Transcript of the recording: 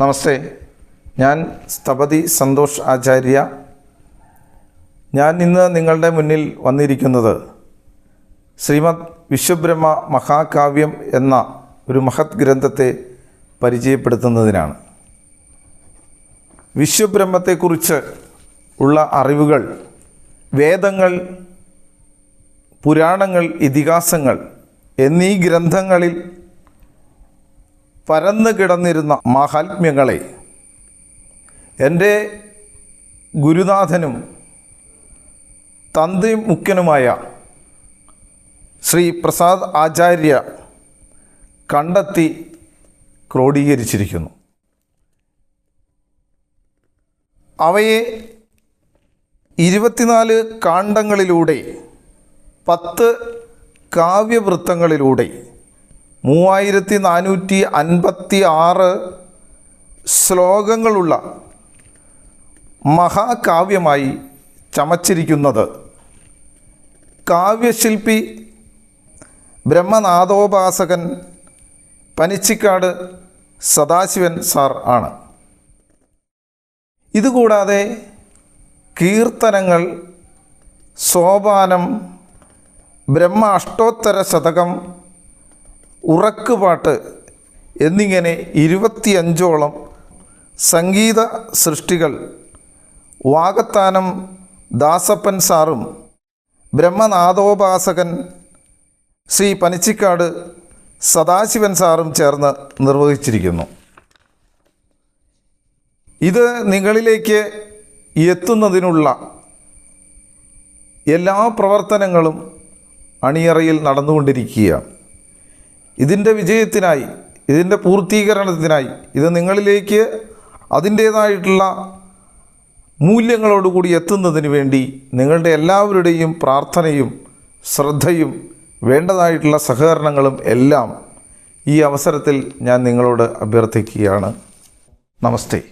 നമസ്തേ. ഞാൻ സ്ഥപതി സന്തോഷ് ആചാര്യ. ഞാൻ ഇന്ന് നിങ്ങളുടെ മുന്നിൽ വന്നിരിക്കുന്നത് ശ്രീമദ് വിശ്വബ്രഹ്മ മഹാകാവ്യം എന്ന ഒരു മഹത് ഗ്രന്ഥത്തെ പരിചയപ്പെടുത്തുന്നതിനാണ്. വിശ്വബ്രഹ്മത്തെക്കുറിച്ച് ഉള്ള അറിവുകൾ വേദങ്ങൾ പുരാണങ്ങൾ ഇതിഹാസങ്ങൾ എന്നീ ഗ്രന്ഥങ്ങളിൽ പരന്നു കിടന്നിരുന്ന മാഹാത്മ്യങ്ങളെ എന്റെ ഗുരുനാഥനും തന്തി മുഖ്യനുമായ ശ്രീ പ്രസാദ് ആചാര്യ കണ്ടെത്തി ക്രോഡീകരിച്ചിരിക്കുന്നു. അവയെ ഇരുപത്തിനാല് കാണ്ഡങ്ങളിലൂടെ പത്ത് കാവ്യവൃത്തങ്ങളിലൂടെ മൂവായിരത്തി നാനൂറ്റി അൻപത്തി ആറ് ശ്ലോകങ്ങളുള്ള മഹാകാവ്യമായി ചമച്ചിരിക്കുന്നത്. കാവ്യശില്പി ബ്രഹ്മനാഥോപാസകൻ പനിച്ചിക്കാട് സദാശിവൻ സാർ ആണ്. ഇതുകൂടാതെ കീർത്തനങ്ങൾ സോപാനം ബ്രഹ്മ അഷ്ടോത്തര ശതകം ഉറക്കുപാട്ട് എന്നിങ്ങനെ ഇരുപത്തിയഞ്ചോളം സംഗീത സൃഷ്ടികൾ വാകത്താനം ദാസപ്പൻ സാറും ബ്രഹ്മനാഥോപാസകൻ ശ്രീ പനിച്ചിക്കാട് സദാശിവൻ സാറും ചേർന്ന് നിർവഹിച്ചിരിക്കുന്നു. ഇത് നിങ്ങളിലേക്ക് എത്തുന്നതിനുള്ള എല്ലാ പ്രവർത്തനങ്ങളും അണിയറയിൽ നടന്നുകൊണ്ടിരിക്കുകയാണ്. ഇതിന്റെ വിജയത്തിനായി ഇതിന്റെ പൂർത്തീകരണത്തിനായി ഇത് നിങ്ങളിലേക്ക് അതിന്റേതായിട്ടുള്ള മൂല്യങ്ങളോടുകൂടി എത്തുന്നതിന് വേണ്ടി നിങ്ങളുടെ എല്ലാവരുടെയും പ്രാർത്ഥനയും ശ്രദ്ധയും വേണ്ടതായിട്ടുള്ള സഹകരണങ്ങളും എല്ലാം ഈ അവസരത്തിൽ ഞാൻ നിങ്ങളോട് അഭ്യർത്ഥിക്കുകയാണ്. നമസ്തേ.